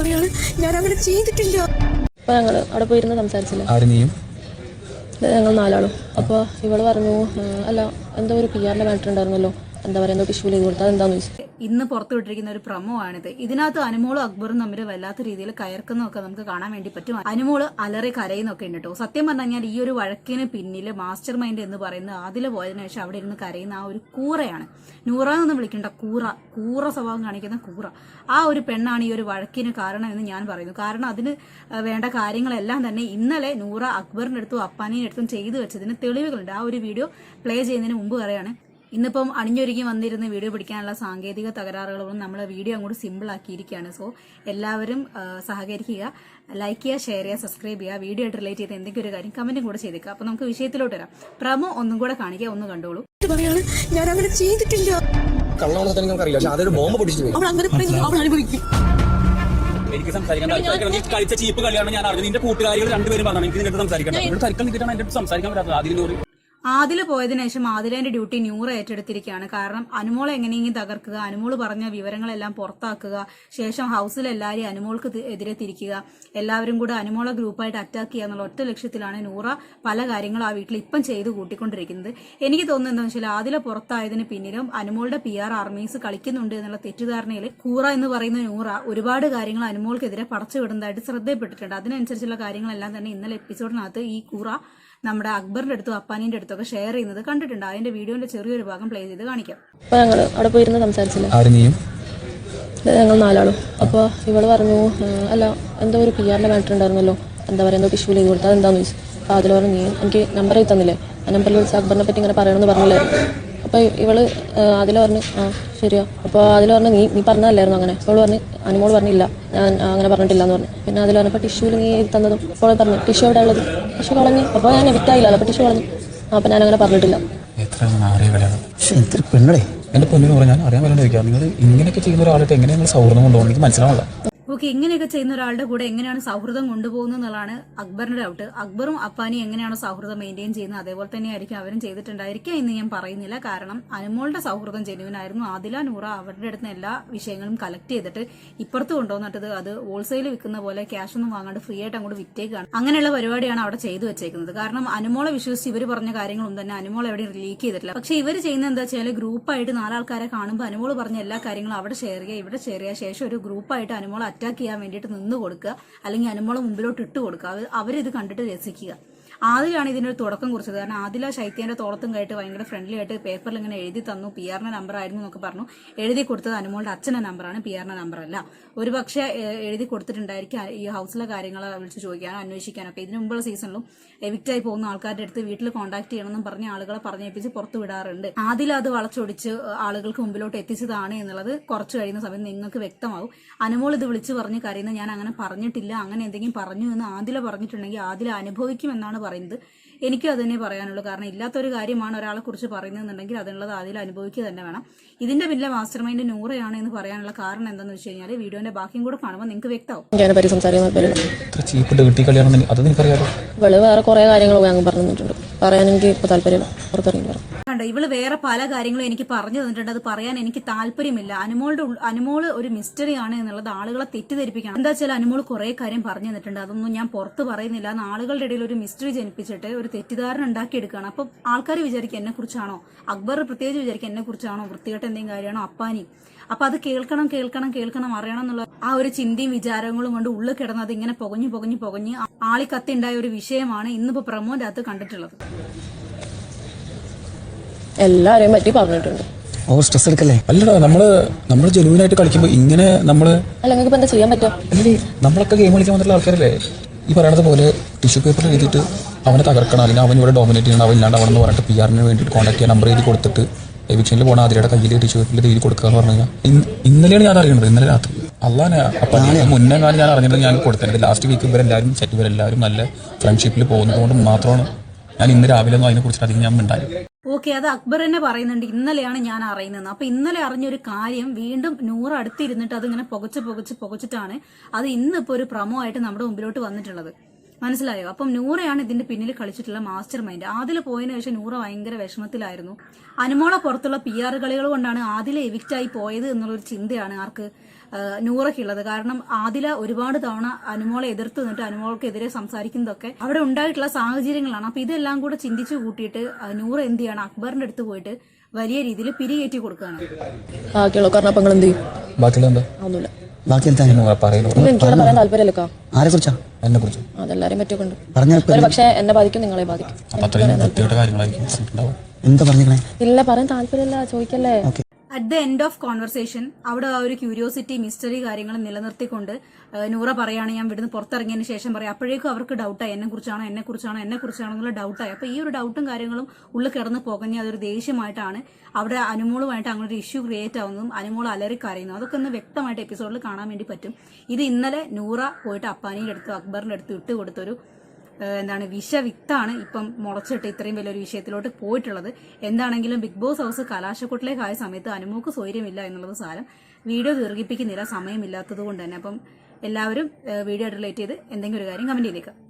പറയാണ്. ഞാൻ അങ്ങനെ ചെയ്തിട്ടില്ല. അപ്പോൾ ഞങ്ങൾ അവിടെ പോയിരുന്ന് സംസാരിച്ചില്ല? ആരും നീയും ഞങ്ങൾ നാലാളും. അപ്പോൾ ഇവൾ പറഞ്ഞു അല്ല എന്തോ ഒരു പി ആറിന്റെ മാറ്റർ ഉണ്ടായിരുന്നല്ലോ. എന്താ പറയുക എന്തോ ടിഷ്യൂ ചെയ്ത് കൊടുത്താൽ എന്താന്ന് വെച്ചാൽ ഇന്ന് പുറത്തുവിട്ടിരിക്കുന്ന ഒരു പ്രമോ ആണിത്. ഇതിനകത്ത് അനുമോളും അക്ബറും തമ്മിൽ വല്ലാത്ത രീതിയിൽ കയർക്കുന്നൊക്കെ നമുക്ക് കാണാൻ വേണ്ടി പറ്റും. അനുമോൾ അലറി കരയുന്നൊക്കെ ഉണ്ട് കേട്ടോ. സത്യം പറഞ്ഞു കഴിഞ്ഞാൽ ഈ ഒരു വഴക്കിന് പിന്നിൽ മാസ്റ്റർ മൈൻഡ് എന്ന് പറയുന്ന അതിലെ പോയതിനു ശേഷം അവിടെ ഇരുന്ന് കരയുന്ന ആ ഒരു കൂറയാണ്. നൂറ എന്ന് വിളിക്കേണ്ട കൂറ. കൂറ സ്വഭാവം കാണിക്കുന്ന കൂറ. ആ ഒരു പെണ്ണാണ് ഈ ഒരു വഴക്കിന് കാരണം എന്ന് ഞാൻ പറയുന്നു. കാരണം അതിന് വേണ്ട കാര്യങ്ങളെല്ലാം തന്നെ ഇന്നലെ നൂറ അക്ബറിന്റെ അടുത്തും അപ്പാനിയുടെ ചെയ്തു വെച്ചതിന് തെളിവുകളുണ്ട്. ആ ഒരു വീഡിയോ പ്ലേ ചെയ്യുന്നതിന് മുമ്പ് പറയാണ് ഇന്നിപ്പം അണിഞ്ഞൊരുങ്ങി വന്നിരുന്ന് വീഡിയോ പിടിക്കാനുള്ള സാങ്കേതിക തകരാറുകളൊന്നും നമ്മൾ വീഡിയോ അങ്ങോട്ട് സിമ്പിൾ ആക്കിയിരിക്കുകയാണ്. സോ എല്ലാവരും സഹകരിക്കുക ലൈക്ക് ചെയ്യുക ഷെയർ ചെയ്യുക സബ്സ്ക്രൈബ് ചെയ്യുക വീഡിയോ ആയിട്ട് റിലേറ്റ് ചെയ്ത് എന്തെങ്കിലും ഒരു കാര്യം കമന്റും കൂടെ ചെയ്തേക്കുക അപ്പൊ നമുക്ക് വിഷയത്തിലോട്ട് വരാം. പ്രമോ ഒന്നും കൂടെ കാണിക്കുക ഒന്ന് കണ്ടോളൂ. ഞാൻ അങ്ങനെ ചെയ്തിട്ടില്ല. കള്ളാണെന്ന് തന്നെ നമുക്കറിയില്ല. പക്ഷെ അതൊരു ബോംബ് പൊട്ടിച്ചു പോയി അവൾ അങ്ങനെ അവൾ അനുഭവിക്കും. എനിക്ക് സംസാരിക്കാൻ കളിച്ച ചീപ്പ് കളിയാണ് ഞാൻ അറിഞ്ഞത്. നിന്റെ കൂട്ടുകാരികൾ രണ്ടുപേരും പറഞ്ഞു എനിക്ക് നിന്റെ സംസാരിക്കണം. ഇവിടെ തരിക്കൽ നിൽക്കിട്ടാണ് എന്റെ സംസാരിക്കാൻ പറ്റാത്തത്. ആദ്യം ആദിൽ പോയതിനു ശേഷം ആദിലേന്റെ ഡ്യൂട്ടി ന്യൂറ ഏറ്റെടുത്തിരിക്കുകയാണ്. കാരണം അനുമോളെ എങ്ങനെയെങ്കിലും തകർക്കുക അനുമോൾ പറഞ്ഞ വിവരങ്ങളെല്ലാം പുറത്താക്കുക ശേഷം ഹൗസിൽ എല്ലാവരെയും അനുമോൾക്ക് എതിരെ തിരിക്കുക എല്ലാവരും കൂടെ അനുമോളെ ഗ്രൂപ്പായിട്ട് അറ്റാക്ക് ചെയ്യുക എന്നുള്ള ഒറ്റ ലക്ഷ്യത്തിലാണ് നൂറ പല കാര്യങ്ങളും ആ വീട്ടിൽ ഇപ്പം ചെയ്ത് കൂട്ടിക്കൊണ്ടിരിക്കുന്നത്. എനിക്ക് തോന്നുന്നത് എന്താണെന്ന് വെച്ചാൽ ആദില പുറത്തായതിന് പിന്നിലും അനുമോളുടെ പി ആർ ആർമീസ് കളിക്കുന്നുണ്ട് എന്നുള്ള തെറ്റിദ്ധാരണയിൽ കൂറ എന്ന് പറയുന്ന നൂറ ഒരുപാട് കാര്യങ്ങൾ അനുമോൾക്കെതിരെ പടച്ചു വിടുന്നതായിട്ട് ശ്രദ്ധയപ്പെട്ടിട്ടുണ്ട് അതിനനുസരിച്ചുള്ള കാര്യങ്ങളെല്ലാം തന്നെ ഇന്നലെ എപ്പിസോഡിനകത്ത് ഈ കൂറ നമ്മുടെ അക്ബറിന്റെ അടുത്തും അപ്പാനിന്റെ അടുത്തൊക്കെ ഷെയർ ചെയ്യുന്നത് കണ്ടിട്ടുണ്ട്. അതിന്റെ വീഡിയോന്റെ ചെറിയൊരു ഭാഗം പ്ലേ ചെയ്ത് കാണിക്കാം. അപ്പോൾ ഞങ്ങൾ അവിടെ പോയിരുന്ന് സംസാരിച്ചില്ല? ഞങ്ങൾ നാലാളും. അപ്പോൾ ഇവൾ പറഞ്ഞു "ആ, അല്ല എന്തോ ഒരു പി ആറിന്റെ മാറ്റർ ഉണ്ടായിരുന്നല്ലോ. എന്താ പറയുക എന്തോ ഇഷ്യൂ ചെയ്ത് കൊടുത്താൽ എന്താണെന്ന് ചോദിച്ചു. അപ്പോൾ അതിൽ പറഞ്ഞു നീ എനിക്ക് നമ്പർ തന്നില്ലേ? ആ നമ്പറിൽ വിളിച്ച് അക്ബറിനെ പറ്റി ഇങ്ങനെ പറയണമെന്ന് പറഞ്ഞില്ലായിരുന്നു അപ്പോൾ ഇവൾ അതിൽ പറഞ്ഞു ആ ശരിയാ. അപ്പോൾ അതിൽ പറഞ്ഞു നീ നീ പറഞ്ഞതല്ലായിരുന്നു അങ്ങനെ? അപ്പോൾ പറഞ്ഞു അനുമോൾ പറഞ്ഞില്ല. ഞാൻ അങ്ങനെ പറഞ്ഞിട്ടില്ല എന്ന് പറഞ്ഞു. പിന്നെ അതിൽ പറഞ്ഞപ്പോൾ ടിഷ്യൂവിൽ നീ തന്നതും. അപ്പോൾ പറഞ്ഞു ടിഷ്യൂ എവിടെ ഉള്ളത്? ടിഷ്യൂ കളഞ്ഞു. അപ്പോൾ ഞാൻ വിറ്റായില്ല അപ്പോൾ ടിഷ്യൂ കളഞ്ഞു. അപ്പോൾ ഞാൻ അങ്ങനെ പറഞ്ഞിട്ടില്ല. എത്ര പെണ്ണടേ എന്റെ പൊന്നിന് പറഞ്ഞാൽ അറിയാൻ വേണ്ടി ചോദിക്കാം. നിങ്ങൾ ഇങ്ങനെയൊക്കെ ചെയ്യുന്ന ഒരാളായിട്ട് എങ്ങനെയാണ് നിങ്ങൾ സൗഹൃദം കൊണ്ടുപോകണം എനിക്ക് മനസ്സിലാവില്ല ഓക്കെ ഇങ്ങനെയൊക്കെ ചെയ്യുന്ന ഒരാളുടെ കൂടെ എങ്ങനെയാണ് സൗഹൃദം കൊണ്ടുപോകുന്നത് എന്നുള്ളതാണ് അക്ബറിന്റെ ഡൗട്ട് അക്ബറും അപ്പാനി എങ്ങനെയാണ് സൗഹൃദം മെയിന്റെയിൻ ചെയ്യുന്നത്? അതേപോലെ തന്നെയായിരിക്കും അവരും ചെയ്തിട്ടുണ്ടായിരിക്കുക എന്ന് ഞാൻ പറയുന്നില്ല. കാരണം അനുമോളുടെ സൗഹൃദം ജെനുവിനായിരുന്നു ആദില നൂറ അവരുടെ അടുത്ത് എല്ലാ വിഷയങ്ങളും കളക്ട് ചെയ്തിട്ട് ഇപ്പുറത്ത് കൊണ്ടുവന്നിട്ട് അത് ഹോൾസെയിൽ വിൽക്കുന്ന പോലെ ക്യാഷ് ഒന്നും വാങ്ങാണ്ട് ഫ്രീ ആയിട്ട് അങ്ങോട്ട് വിറ്റേക്കാണ്. അങ്ങനെയുള്ള പരിപാടിയാണ് അവിടെ ചെയ്തു വെച്ചേക്കുന്നത്. കാരണം അനുമോളെ വിശ്വസിച്ച് ഇവർ പറഞ്ഞ കാര്യങ്ങളൊന്നും തന്നെ അനുമോൾ എവിടെയും റിലീക്ക് ചെയ്തിട്ടില്ല. പക്ഷെ ഇവർ ചെയ്യുന്ന എന്താ വെച്ചാൽ ഗ്രൂപ്പായിട്ട് നാലാൾക്കാരെ കാണുമ്പോൾ അനുമോൾ പറഞ്ഞ എല്ലാ കാര്യങ്ങളും അവിടെ ഷെയർ ചെയ്യുക ഇവിടെ ഷെയർ ചെയ്യുക. ശേഷം ഒരു ഗ്രൂപ്പായിട്ട് അനുമോളെ അറ്റാക്ക് ചെയ്യാൻ വേണ്ടിയിട്ട് നിന്ന് കൊടുക്കുക. അല്ലെങ്കിൽ അനുമോളെ മുമ്പിലോട്ട് ഇട്ട് കൊടുക്കുക. അവരിത് കണ്ടിട്ട് രസിക്കുക. ആദിലാണ് ഇതിനൊരു തുടക്കം കുറിച്ചത്. കാരണം ആദില ശൈത്യന്റെ തോളത്തും കേട്ട് ഭയങ്കര ഫ്രണ്ട്ലി ആയിട്ട് പേപ്പറിൽ ഇങ്ങനെ എഴുതി തന്നു. പി ആറിന്റെ നമ്പർ ആയിരുന്നു എന്നൊക്കെ പറഞ്ഞു. എഴുതി കൊടുത്തത് അനുമോളുടെ അച്ഛന്റെ നമ്പറാണ് പി ആറിന്റെ നമ്പർ അല്ല. ഒരു പക്ഷേ എഴുതി കൊടുത്തിട്ടുണ്ടായിരിക്കും ഈ ഹൗസിലെ കാര്യങ്ങൾ വിളിച്ച് ചോദിക്കാനോ അന്വേഷിക്കാനോ ഒക്കെ. ഇതിനു മുമ്പുള്ള സീസണിലും എവിക്റ്റായി പോകുന്ന ആൾക്കാരുടെ അടുത്ത് വീട്ടിൽ കോൺടാക്ട് ചെയ്യണമെന്നും പറഞ്ഞ ആളുകളെ പറഞ്ഞേപ്പിച്ച് പുറത്തു വിടാറുണ്ട്. ആദില അത് വളച്ചൊടിച്ച് ആളുകൾക്ക് മുമ്പിലോട്ട് എത്തിച്ചതാണ് എന്നുള്ളത് കുറച്ച് കഴിയുന്ന സമയത്ത് നിങ്ങൾക്ക് വ്യക്തമാവും. അനുമോൾ ഇത് വിളിച്ചു പറഞ്ഞ് കരയുന്ന ഞാൻ അങ്ങനെ പറഞ്ഞിട്ടില്ല. അങ്ങനെ എന്തെങ്കിലും പറഞ്ഞു എന്ന് ആദില പറഞ്ഞിട്ടുണ്ടെങ്കിൽ ആദില അനുഭവിക്കുമെന്നാണ് പറയുന്നത് എനിക്കും അത് തന്നെ പറയാനുള്ളൂ. കാരണം ഇല്ലാത്തൊരു കാര്യമാണ് ഒരാളെ കുറിച്ച് പറയുന്നതെന്നുണ്ടെങ്കിൽ അതിനുള്ളത് ആദ്യം അനുഭവിക്കുക തന്നെ വേണം. ഇതിന്റെ പിന്നിലെ മാസ്റ്റർ മൈൻഡ് നൂറയാണ് എന്ന് പറയാനുള്ള കാരണം എന്താണെന്ന് വെച്ച് കഴിഞ്ഞാൽ വീഡിയോന്റെ ബാക്കിയും കൂടെ കാണുമ്പോൾ നിങ്ങൾക്ക് വ്യക്തമാവും. എനിക്ക് അതിനെ വേറെ കുറേ കാര്യങ്ങൾ പറഞ്ഞു എനിക്ക് ഇപ്പോൾ താല്പര്യമില്ല. പുറത്തിറങ്ങി പറയാം കണ്ടോ ഇവൾ വേറെ പല കാര്യങ്ങളും എനിക്ക് പറഞ്ഞു തന്നിട്ടുണ്ട്. അത് പറയാൻ എനിക്ക് താല്പര്യമില്ല. അനുമോളുടെ അനുമോൾ ഒരു മിസ്റ്ററി ആണ് എന്നുള്ളത് ആളുകളെ തെറ്റിദ്ധരിപ്പിക്കണം. എന്താ വെച്ചാൽ അനുമോൾ കുറെ കാര്യം പറഞ്ഞു തന്നിട്ടുണ്ട്. അതൊന്നും ഞാൻ പുറത്ത് പറയുന്നില്ല. എന്ന് ആളുകളുടെ ഇടയിൽ ഒരു മിസ്റ്ററി ജനിപ്പിച്ചിട്ട് ഒരു തെറ്റിദ്ധാരണ ഉണ്ടാക്കിയെടുക്കുകയാണ്. അപ്പം ആൾക്കാർ വിചാരിക്കും എന്നെ കുറിച്ചാണോ അക്ബർ പ്രത്യേകിച്ച് വിചാരിക്കും എന്നെ കുറിച്ചാണോ വൃത്തികെട്ട എന്തെങ്കിലും കാര്യമാണോ? അപ്പാനി. അപ്പൊ അത് കേൾക്കണം കേൾക്കണം കേൾക്കണം അറിയണം എന്നുള്ള ആ ഒരു ചിന്തയും വിചാരങ്ങളും കൊണ്ട് ഉള്ളിൽ കിടന്നത് ഇങ്ങനെ പുകഞ്ഞു പുകഞ്ഞു പുകഞ്ഞ് ആളി കത്തിണ്ടായ ഒരു വിഷയമാണ് ഇന്നിപ്പോ പ്രമോന്റെ അകത്ത് കണ്ടിട്ടുള്ളത്. എല്ലാവരെയും പറ്റി പറഞ്ഞിട്ടുണ്ട്. ഓ സ്ട്രെസ് എടുക്കല്ലേ? അല്ലടാ നമ്മൾ നമ്മൾ ജനുവിനായിട്ട് കളിക്കുമ്പോൾ ഇങ്ങനെ നമ്മൾ അല്ല നിങ്ങൾക്ക് എന്താ ചെയ്യാൻ പറ്റുക അല്ലേ നമ്മളൊക്കെ ഗെയിം കളിക്കാൻ വന്നിട്ടുള്ള ആൾക്കാരല്ലേ? ഈ പറയണത് പോലെ ടിഷ്യൂ പേപ്പർ എഴുതിയിട്ട് അവനെ തകർക്കണം അല്ലെങ്കിൽ അവൻ ഇവിടെ ഡോമിനേറ്റ് ചെയ്യണം അവൻ ഇല്ലാണ്ട് അവനെന്ന് പറഞ്ഞിട്ട് പി ആറിന് വേണ്ടിയിട്ട് കോൺടാക്ട് ചെയ്യാൻ നമ്പർ എഴുതി കൊടുത്തിട്ട് എവിക്ഷനിൽ പോകണം അതിരുടെ കയ്യിൽ ടിഷ്യൂ പേപ്പറിൽ എഴുതി കൊടുക്കുക എന്ന് പറഞ്ഞു കഴിഞ്ഞാൽ ഇന്നലെയാണ് ഞാൻ അറിയുന്നത് ഇന്നലെ രാത്രി. അള്ളാനെ അപ്പൊ ഞാൻ മുന്നേ കാലം ഞാൻ അറിഞ്ഞത് ഞാൻ കൊടുത്തത്. ലാസ്റ്റ് വീക്ക് ഇവരെല്ലാവരും സെറ്റ് ഇവരെല്ലാവരും നല്ല ഫ്രണ്ട്ഷിപ്പിൽ പോകുന്നത് കൊണ്ട് മാത്രമാണ്. ഞാൻ ഇന്ന് രാവിലെ ഒന്നും അതിനെക്കുറിച്ച് അധികം ഞാൻ മിണ്ടായി ഓക്കെ അത് അക്ബർ തന്നെ പറയുന്നുണ്ട് ഇന്നലെയാണ് ഞാൻ അറിയുന്നത് അപ്പൊ ഇന്നലെ അറിഞ്ഞൊരു കാര്യം വീണ്ടും നൂറ് അടുത്തിരുന്നിട്ട് അതിങ്ങനെ പുകച്ച് പുകച്ച് പുകച്ചിട്ടാണ്. അത് ഇന്നിപ്പോ ഒരു പ്രമോ ആയിട്ട് നമ്മുടെ മുമ്പിലോട്ട് വന്നിട്ടുള്ളത്. മനസ്സിലായോ? അപ്പം നൂറയാണ് ഇതിന്റെ പിന്നിൽ കളിച്ചിട്ടുള്ള മാസ്റ്റർ മൈൻഡ് ആദില പോയതിന് ശേഷം നൂറ ഭയങ്കര വിഷമത്തിലായിരുന്നു. അനുമോളെ പുറത്തുള്ള പി ആർ കളികൾ കൊണ്ടാണ് ആദില എവിക്റ്റ് ആയി പോയത് എന്നുള്ളൊരു ചിന്തയാണ് ആർക്ക് നൂറയ്ക്കുള്ളത്. കാരണം ആദില ഒരുപാട് തവണ അനുമോളെ എതിർത്ത് നിന്നിട്ട് അനുമോൾക്കെതിരെ സംസാരിക്കുന്നതൊക്കെ അവിടെ ഉണ്ടായിട്ടുള്ള സാഹചര്യങ്ങളാണ്. അപ്പൊ ഇതെല്ലാം കൂടെ ചിന്തിച്ചു കൂട്ടിയിട്ട് നൂറ് എന്ത് ചെയ്യണം? അക്ബറിന്റെ അടുത്ത് പോയിട്ട് വലിയ രീതിയിൽ പിരികേറ്റി കൊടുക്കുകയാണ്. ബാക്കിയുള്ള കാരണം എന്ത് ചെയ്യും? ബാക്കിയുള്ള എന്താ ഒന്നുമില്ല. ബാക്കി എന്താ എനിക്കവിടെ പറയാൻ ആരെ കുറിച്ചാ എന്നെ കുറിച്ച് അതെല്ലാരെയും പറ്റിയൊക്കെ പറഞ്ഞ പക്ഷേ എന്നെ ബാധിക്കും നിങ്ങളെ ബാധിക്കും. അപ്പൊ അത്രയും വൃത്തിയായിട്ട് കാര്യങ്ങളായിരിക്കും. ഉണ്ടാവും എന്താ പറഞ്ഞേ ഇല്ല പറയാൻ താല്പര്യമില്ല ചോദിക്കല്ലേ? At the end of conversation അവിടെ ആ ഒരു ക്യൂരിയോസിറ്റി മിസ്റ്ററി കാര്യങ്ങൾ നിലനിർത്തിക്കൊണ്ട് നൂറ പറയുകയാണ് ഞാൻ ഇവിടുന്ന് പുറത്തിറങ്ങിയതിന് ശേഷം പറയാം അപ്പോഴേക്കും അവർക്ക് ഡൗട്ടായി എന്നെ കുറിച്ചാണോ എന്നെ കുറിച്ചാണോ എന്നെ കുറിച്ചാണോ എന്നുള്ള ഡൗട്ടായി അപ്പോൾ ഈ ഒരു ഡൗട്ടും കാര്യങ്ങളും ഉള്ളിൽ കിടന്ന് പോകഞ്ഞ അതൊരു ദേഷ്യമായിട്ടാണ് അവിടെ അനുമോളുമായിട്ട് അങ്ങനെ ഒരു ഇഷ്യൂ ക്രിയേറ്റ് ആവുന്നതും അനുമോൾ അലറി കരയുന്നു അതൊക്കെ ഒന്ന് വ്യക്തമായിട്ട് എപ്പിസോഡിൽ കാണാൻ വേണ്ടി പറ്റും. ഇത് ഇന്നലെ നൂറ പോയിട്ട് അപ്പാനിയുടെ അടുത്ത് അക്ബറിന്റെ അടുത്ത് ഇട്ട് കൊടുത്തൊരു എന്താണ് വിഷവിത്താണ് ഇപ്പം മുളച്ചിട്ട് ഇത്രയും വലിയൊരു വിഷയത്തിലോട്ട് പോയിട്ടുള്ളത്. എന്താണെങ്കിലും ബിഗ് ബോസ് ഹൗസ് കലാശക്കൂട്ടിലേക്കായ സമയത്ത് അനുമോക്ക് സ്വൈര്യമില്ല എന്നുള്ളത് സാരം വീഡിയോ ദീർഘിപ്പിക്കുന്നില്ല സമയമില്ലാത്തത് കൊണ്ട് തന്നെ. അപ്പം എല്ലാവരും വീഡിയോ റിലേറ്റ് ചെയ്ത് എന്തെങ്കിലും ഒരു കാര്യം കമന്റ് ചെയ്തേക്കാം.